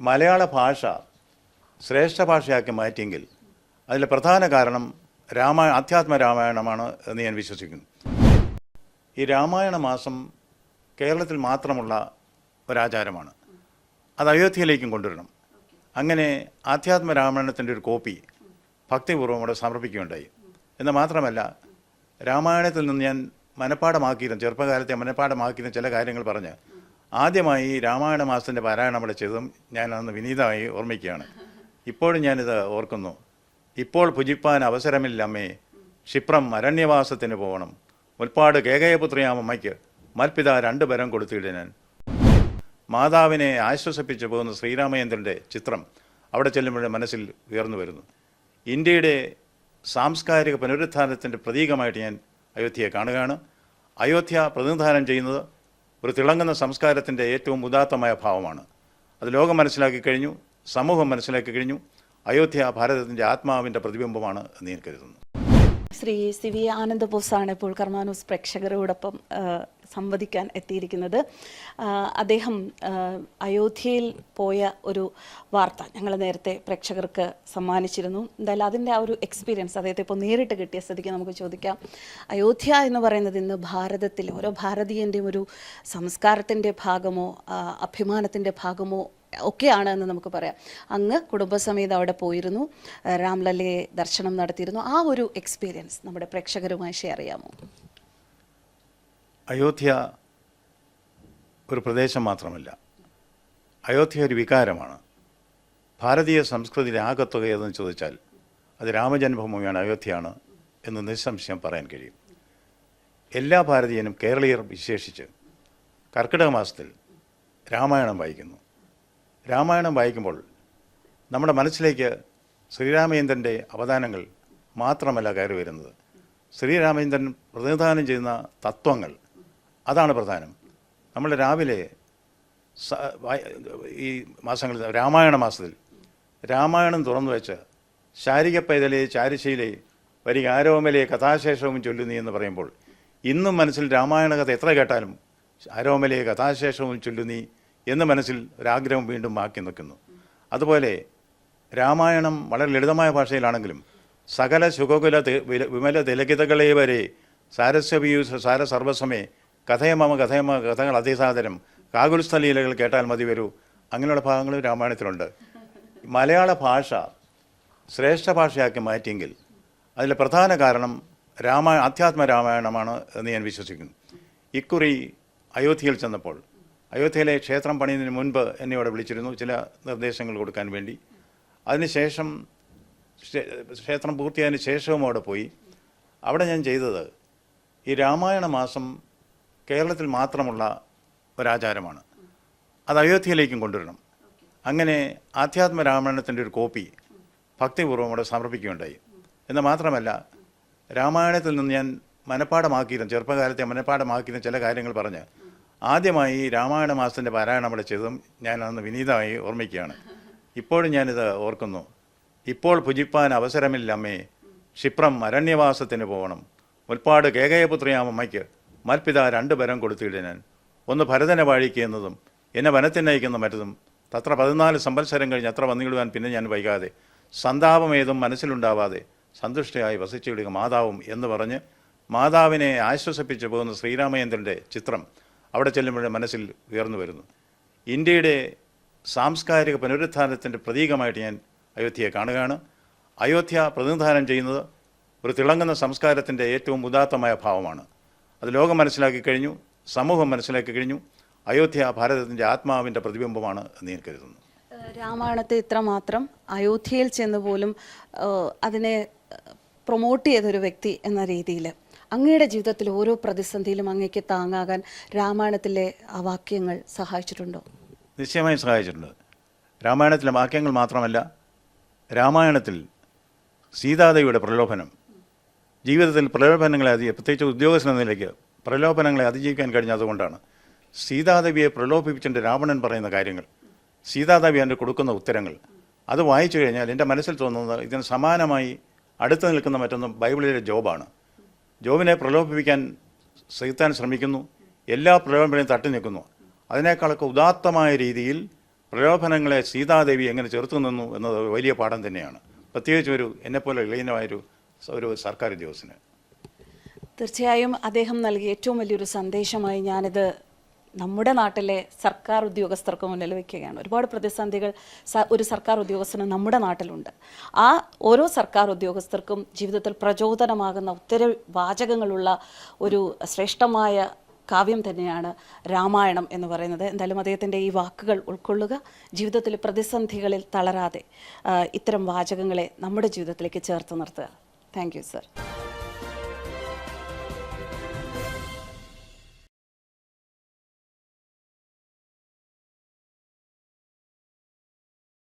മലയാള ഭാഷ ശ്രേഷ്ഠ ഭാഷയാക്കി മാറ്റിയെങ്കിൽ അതിലെ പ്രധാന കാരണം രാമാ ആധ്യാത്മ രാമായണമാണ് എന്ന് ഞാൻ വിശ്വസിക്കുന്നു. ഈ രാമായണ മാസം കേരളത്തിൽ മാത്രമുള്ള ഒരാചാരമാണ്. അത് അയോധ്യയിലേക്കും കൊണ്ടുവരണം. അങ്ങനെ ആധ്യാത്മ രാമായണത്തിന്റെ ഒരു കോപ്പി ഭക്തിപൂർവം ഇവിടെ സമർപ്പിക്കുകയുണ്ടായി. എന്ന് മാത്രമല്ല രാമായണത്തിൽ നിന്ന് ഞാൻ മനഃപ്പാടമാക്കിയിരുന്നു ചെറുപ്പകാലത്തെ മനഃപ്പാടമാക്കിയിരുന്ന ചില കാര്യങ്ങൾ പറഞ്ഞ് ആദ്യമായി രാമായണ മാസത്തിന്റെ പാരായണം അവിടെ ചെയ്തതും ഞാൻ അന്ന് വിനീതമായി ഓർമ്മിക്കുകയാണ്. ഇപ്പോഴും ഞാനിത് ഓർക്കുന്നു. ഇപ്പോൾ ഭുജിപ്പാൻ അവസരമില്ല അമ്മേ ക്ഷിപ്രം അരണ്യവാസത്തിന് പോകണം. മുൽപ്പാട് കേകയപുത്രിയാമമ്മയ്ക്ക് മൽപിത രണ്ട് പരം ഞാൻ. മാതാവിനെ ആശ്വസിപ്പിച്ചു പോകുന്ന ശ്രീരാമചന്ദ്രന്റെ ചിത്രം അവിടെ ചെല്ലുമ്പോൾ മനസ്സിൽ ഉയർന്നു വരുന്നു. ഇന്ത്യയുടെ സാംസ്കാരിക പുനരുദ്ധാനത്തിന്റെ പ്രതീകമായിട്ട് ഞാൻ അയോധ്യയെ കാണുകയാണ്. അയോധ്യ പ്രതിനിധാനം ചെയ്യുന്നത് ഒരു തിളങ്ങുന്ന സംസ്കാരത്തിന്റെ ഏറ്റവും ഉദാത്തമായ ഭാവമാണ്. അത് ലോകം മനസ്സിലാക്കി കഴിഞ്ഞു സമൂഹം മനസ്സിലാക്കി കഴിഞ്ഞു അയോധ്യ ഭാരതത്തിന്റെ ആത്മാവിന്റെ പ്രതിബിംബമാണ് എന്ന് ഞാൻ കരുതുന്നു. ശ്രീ സി വി ആനന്ദബോസാണ് ഇപ്പോൾ കർമാനൂസ് പ്രേക്ഷകരോടൊപ്പം സംവദിക്കാൻ എത്തിയിരിക്കുന്നത്. അദ്ദേഹം അയോധ്യയിൽ പോയ ഒരു വാർത്ത ഞങ്ങൾ നേരത്തെ പ്രേക്ഷകർക്ക് സമ്മാനിച്ചിരുന്നു. എന്തായാലും അതിന്റെ ആ ഒരു എക്സ്പീരിയൻസ് അദ്ദേഹത്തെ ഇപ്പോൾ നേരിട്ട് കിട്ടിയ സ്ഥിതിക്ക് നമുക്ക് ചോദിക്കാം. അയോധ്യ എന്ന് പറയുന്നത് ഇന്ന് ഭാരതത്തിൽ ഓരോ ഭാരതീയന്റെയും ഒരു സംസ്കാരത്തിന്റെ ഭാഗമോ അഭിമാനത്തിന്റെ ഭാഗമോ ഒക്കെയാണ് എന്ന് നമുക്ക് പറയാം. അങ്ങ് കുടുംബസമേതം അവിടെ പോയിരുന്നു. രാംലല്ലയെ ദർശനം നടത്തിയിരുന്നു. ആ ഒരു എക്സ്പീരിയൻസ് നമ്മുടെ പ്രേക്ഷകരുമായി ഷെയർ ചെയ്യാമോ? അയോധ്യ ഒരു പ്രദേശം മാത്രമല്ല. അയോധ്യ ഒരു വികാരമാണ്. ഭാരതീയ സംസ്കൃതിയുടെ ആകത്തുക ഏതെന്ന് ചോദിച്ചാൽ അത് രാമജന്മഭൂമിയാണ് അയോധ്യയാണ് എന്ന് നിസ്സംശയം പറയാൻ കഴിയും. എല്ലാ ഭാരതീയനും കേരളീയർ വിശേഷിച്ച് കർക്കിടക മാസത്തിൽ രാമായണം വായിക്കുന്നു. രാമായണം വായിക്കുമ്പോൾ നമ്മുടെ മനസ്സിലേക്ക് ശ്രീരാമചന്ദ്രന്റെ അവദാനങ്ങൾ മാത്രമല്ല കയറി വരുന്നത്. ശ്രീരാമചന്ദ്രൻ പ്രതിനിധാനം ചെയ്യുന്ന തത്വങ്ങൾ അതാണ് പ്രധാനം. നമ്മൾ രാവിലെ ഈ മാസങ്ങളിൽ രാമായണ മാസത്തിൽ രാമായണം തുറന്നു വെച്ച് ശാരിക പൈതലെ ചാരിശയിലെ വരിക ആരോമലെ കഥാശേഷവും ചൊല്ലുന്നി എന്ന് പറയുമ്പോൾ ഇന്നും മനസ്സിൽ രാമായണ കഥ എത്ര കേട്ടാലും ആരോമലെ കഥാശേഷവും ചൊല്ലുന്നി എന്ന് മനസ്സിൽ ഒരാഗ്രഹം വീണ്ടും ബാക്കി നിൽക്കുന്നു. അതുപോലെ രാമായണം വളരെ ലളിതമായ ഭാഷയിലാണെങ്കിലും സകല വില- വിമല തിലകിതകളെ വരെ സാരസ്യപീയൂഷ സാര സർവസമേ കഥയമമ കഥയമ കഥകൾ അതിസാദരം കാകുൽസ്ഥലീലകൾ കേട്ടാൽ മതി വരൂ. അങ്ങനെയുള്ള ഭാഗങ്ങൾ രാമായണത്തിലുണ്ട്. മലയാള ഭാഷ ശ്രേഷ്ഠ ഭാഷയാക്കി മാറ്റിയെങ്കിൽ അതിലെ പ്രധാന കാരണം രാമാ ആധ്യാത്മ രാമായണമാണ് എന്ന് ഞാൻ വിശ്വസിക്കുന്നു. ഇക്കുറി അയോധ്യയിൽ ചെന്നപ്പോൾ അയോധ്യയിലെ ക്ഷേത്രം പണിയുന്നതിന് മുൻപ് എന്നെ ഇവിടെ വിളിച്ചിരുന്നു ചില നിർദ്ദേശങ്ങൾ കൊടുക്കാൻ വേണ്ടി. അതിനുശേഷം ക്ഷേ- ക്ഷേത്രം പൂർത്തിയായതിന് ശേഷവും അവിടെ പോയി. അവിടെ ഞാൻ ചെയ്തത് ഈ രാമായണ മാസം കേരളത്തിൽ മാത്രമുള്ള ഒരാചാരമാണ്. അത് അയോധ്യയിലേക്കും കൊണ്ടുവരണം. അങ്ങനെ ആധ്യാത്മ രാമായണത്തിന്റെ ഒരു കോപ്പി ഭക്തിപൂർവം ഇവിടെ സമർപ്പിക്കുകയുണ്ടായി. എന്ന് മാത്രമല്ല രാമായണത്തിൽ നിന്ന് ഞാൻ മനഃപ്പാടമാക്കിയിരുന്ന ചെറുപ്പകാലത്തെ മനഃപ്പാടമാക്കിയിരുന്ന ചില കാര്യങ്ങൾ പറഞ്ഞ് ആദ്യമായി രാമായണ മാസത്തിന്റെ പാരായണം അവിടെ ചെയ്തതും ഞാൻ അന്ന് വിനീതമായി ഓർമ്മിക്കുകയാണ്. ഇപ്പോഴും ഞാനിത് ഓർക്കുന്നു. ഇപ്പോൾ ഭുജിപ്പാൻ അവസരമില്ല അമ്മേ ക്ഷിപ്രം അരണ്യവാസത്തിന് പോകണം മുൽപ്പാട് കേകയപുത്രിയാമമ്മയ്ക്ക് മൽപിത രണ്ട് വരം കൊടുത്തിട്ട് ഞാൻ. ഒന്ന് ഭരതനെ വാഴിക്കുന്നതും എന്നെ വനത്തിനയക്കുന്ന മറ്റതും. തത്ര പതിനാല് സംവത്സരം കഴിഞ്ഞ് അത്ര വന്നിടുവാൻ പിന്നെ ഞാൻ വൈകാതെ. സന്താപമേതും മനസ്സിലുണ്ടാവാതെ സന്തുഷ്ടയായി വസിച്ചിടുക മാതാവും എന്ന് പറഞ്ഞ് മാതാവിനെ ആശ്വസിപ്പിച്ചു പോകുന്ന ശ്രീരാമചന്ദ്രന്റെ ചിത്രം അവിടെ ചെല്ലുമ്പോഴേ മനസ്സിൽ ഉയർന്നു വരുന്നു. ഇന്ത്യയുടെ സാംസ്കാരിക പുനരുത്ഥാനത്തിന്റെ പ്രതീകമായിട്ട് ഞാൻ അയോധ്യയെ കാണുകയാണ്. അയോധ്യ പ്രതിനിധാനം ചെയ്യുന്നത് ഒരു തിളങ്ങുന്ന സംസ്കാരത്തിന്റെ ഏറ്റവും ഉദാത്തമായ ഭാവമാണ്. അത് ലോകം മനസ്സിലാക്കി കഴിഞ്ഞു സമൂഹം മനസ്സിലാക്കി കഴിഞ്ഞു. അയോധ്യ ഭാരതത്തിന്റെ ആത്മാവിന്റെ പ്രതിബിംബമാണ് എന്ന് ഞാൻ കരുതുന്നു. രാമായണത്തെ ഇത്രമാത്രം അയോധ്യയിൽ ചെന്ന് പോലും അതിനെ പ്രൊമോട്ട് ചെയ്തൊരു വ്യക്തി എന്ന രീതിയിൽ അങ്ങയുടെ ജീവിതത്തിൽ ഓരോ പ്രതിസന്ധിയിലും അങ്ങേക്ക് താങ്ങാകാൻ രാമായണത്തിലെ ആ വാക്യങ്ങൾ സഹായിച്ചിട്ടുണ്ടോ? നിശ്ചയമായും സഹായിച്ചിട്ടുണ്ട്. രാമായണത്തിലെ വാക്യങ്ങൾ മാത്രമല്ല രാമായണത്തിൽ സീതാദേവിയുടെ പ്രലോഭനം ജീവിതത്തിൽ പ്രലോഭനങ്ങളെ അതി പ്രത്യേകിച്ച് ഉദ്യോഗസ്ഥന നിലയ്ക്ക് പ്രലോഭനങ്ങളെ അതിജീവിക്കാൻ കഴിഞ്ഞതുകൊണ്ടാണ് സീതാദേവിയെ പ്രലോഭിപ്പിച്ചിട്ട് രാവണൻ പറയുന്ന കാര്യങ്ങൾ സീതാദേവി എന്റെ കൊടുക്കുന്ന ഉത്തരങ്ങൾ. അത് വായിച്ചു കഴിഞ്ഞാൽ എന്റെ മനസ്സിൽ തോന്നുന്നത് ഇതിന് സമാനമായി അടുത്ത് നിൽക്കുന്ന മറ്റൊന്നും ബൈബിളിലെ ജോബാണ്. ജോബിനെ പ്രലോഭിപ്പിക്കാൻ സഹിത്താൻ ശ്രമിക്കുന്നു എല്ലാ പ്രലോഭനങ്ങളെയും തട്ടി നിൽക്കുന്നു അതിനേക്കാളൊക്കെ ഉദാത്തമായ രീതിയിൽ പ്രലോഭനങ്ങളെ സീതാദേവി എങ്ങനെ ചെറുത്തു നിന്നു എന്നത് വലിയ പാഠം തന്നെയാണ്. പ്രത്യേകിച്ച് ഒരു എന്നെപ്പോലെ ഇളയനമായൊരു ഒരു സർക്കാർ ഉദ്യോഗസ്ഥന്. തീർച്ചയായും അദ്ദേഹം നൽകിയ ഏറ്റവും വലിയൊരു സന്ദേശമായി ഞാനിത് നമ്മുടെ നാട്ടിലെ സർക്കാർ ഉദ്യോഗസ്ഥർക്ക് മുന്നിൽ വയ്ക്കുകയാണ് ഒരുപാട് പ്രതിസന്ധികൾ ഒരു സർക്കാർ ഉദ്യോഗസ്ഥന് നമ്മുടെ നാട്ടിലുണ്ട്. ആ ഓരോ സർക്കാർ ഉദ്യോഗസ്ഥർക്കും ജീവിതത്തിൽ പ്രചോദനമാകുന്ന ഒത്തിരി വാചകങ്ങളുള്ള ഒരു ശ്രേഷ്ഠമായ കാവ്യം തന്നെയാണ് രാമായണം എന്ന് പറയുന്നത്. എന്തായാലും അദ്ദേഹത്തിന്റെ ഈ വാക്കുകൾ ഉൾക്കൊള്ളുക ജീവിതത്തിലെ പ്രതിസന്ധികളിൽ തളരാതെ ഇത്തരം വാചകങ്ങളെ നമ്മുടെ ജീവിതത്തിലേക്ക് ചേർത്ത് നിർത്തുക. Thank you, sir.